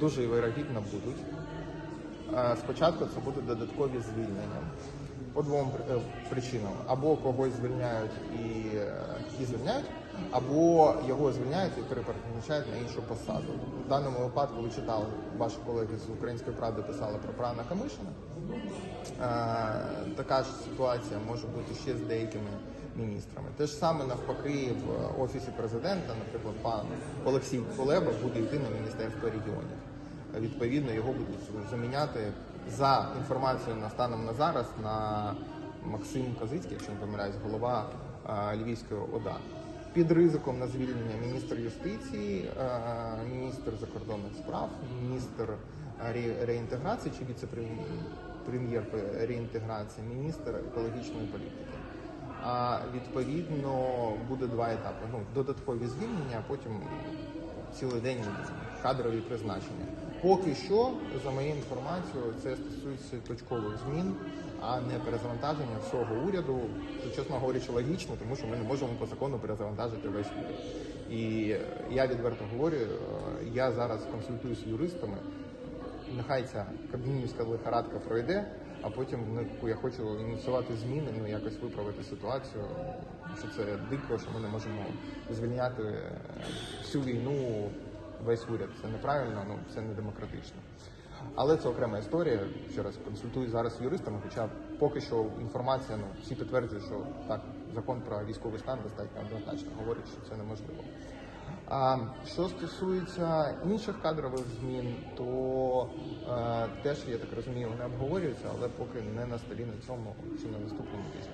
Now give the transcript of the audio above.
дуже вирогідно будуть. Спочатку це будуть додаткові звільнення по двом е, причинам: або когось звільняють і, е, і звільняють, або його звільняють і перепризначають на іншу посаду. В даному випадку ви читали, ваші колеги з української правди писали про прана Камишина. Е, Така ж ситуація може бути ще з деякими міністрами. Те ж саме навпаки в офісі президента, наприклад, пан Олексій Кулеба буде йти на міністерство. Відповідно, його будуть заміняти за інформацією на станом на зараз на Максим Козицький, якщо не помиляюсь, голова е, Львівської ОДА. Під ризиком на звільнення міністр юстиції, е, міністр закордонних справ, міністр реінтеграції чи віце-прем'єр реінтеграції, міністр екологічної політики. А відповідно буде два етапи. Ну, додаткові звільнення, а потім цілий день кадрові призначення. Поки що, за моєю інформацією, це стосується точкових змін, а не перезавантаження всього уряду. Чесно говорячи, логічно, тому що ми не можемо по закону перезавантажити весь уряд. І я відверто говорю, е, я зараз консультуюся з юристами. Нехай ця кабмінівська лихорадка пройде, а потім ну, я хочу ініціювати зміни, ну якось виправити ситуацію. Що це дико, що ми не можемо звільняти е, всю війну весь уряд. Це неправильно, ну це не демократично. Але це окрема історія. Ще раз консультую зараз з юристами, хоча поки що інформація, ну всі підтверджують, що так, закон про військовий стан достатньо однозначно говорить, що це неможливо. А що стосується інших кадрових змін, то е, теж я так розумію, вони обговорюються, але поки не на столі на цьому чи на наступному тижні.